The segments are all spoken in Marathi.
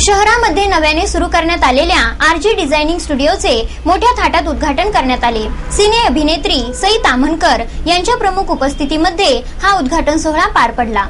शहरामध्ये नव्याने सुरू करण्यात आलेल्या आरजी डिझायनिंग स्टुडिओचे मोठ्या थाटात उद्घाटन करण्यात आले. सिने अभिनेत्री सई ताम्हणकर यांच्या प्रमुख उपस्थितीमध्ये हा उद्घाटन सोहळा पार पडला.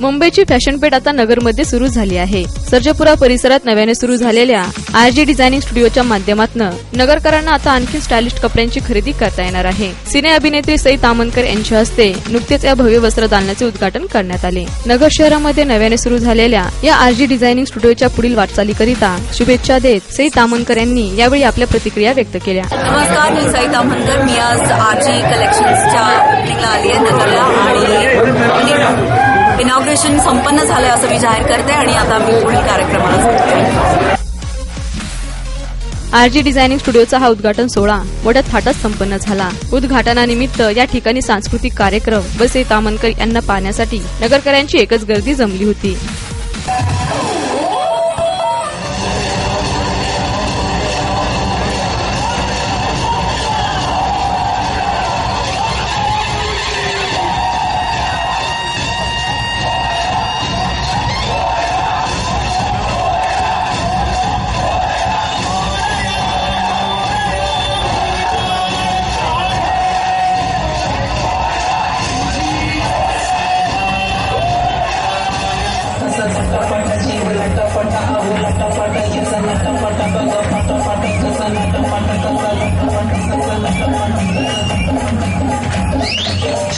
मुंबईची फॅशनपेठ आता नगरमध्ये सुरू झाली आहे. सर्जपुरा परिसरात नव्याने सुरू झालेल्या आरजी डिझायनिंग स्टुडिओच्या माध्यमातून नगरकरांना आता आणखी स्टायलिश कपड्यांची खरेदी करता येणार आहे. सिने अभिनेत्री सई तामनकर यांच्या हस्ते नुकतेच या भव्य वस्त्र दालनाचे उद्घाटन करण्यात आले. नगर शहरामध्ये नव्याने सुरू झालेल्या या आरजी डिझायनिंग स्टुडिओच्या पुढील वाटचालीकरिता शुभेच्छा देत सई तामनकर यांनी यावेळी आपल्या प्रतिक्रिया व्यक्त केल्या. नमस्कार मी सई तामनकर मी आज आरजी कलेक्शन्सच्या आली आहे नगरला आणि इनॉग्रेशन संपन्न झालंय असं मी जाहीर करते आणि आता मी पुढील कार्यक्रमाला आरजी डिझायनिंग स्टुडिओचा हा उद्घाटन सोहळा मोठ्या थाटात संपन्न झाला. उद्घाटनानिमित्त या ठिकाणी सांस्कृतिक कार्यक्रम बसे तामनकर यांना पाहण्यासाठी नगरकरांची एकच गर्दी जमली होती.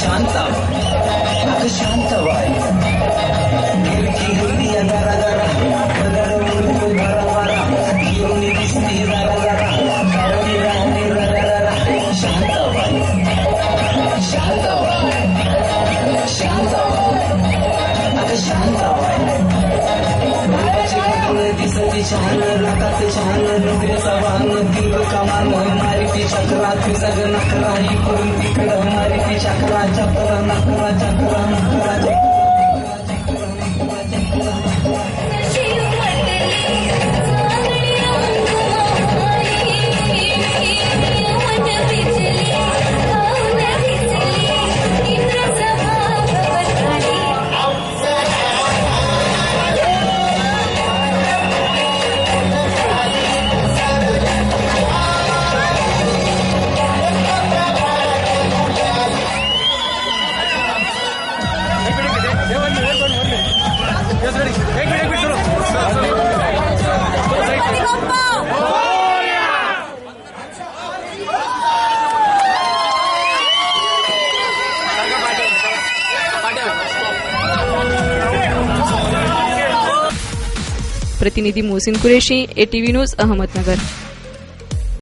Shanta. कर्णाकाचे शहान रुद्र सवान दिव कमान मारिती चक्रात विसर्जन कराही करून तिकडं मारिती चक्र प्रतिनिधी मोहसिन कुरेशी एटीव्ही न्यूज अहमदनगर.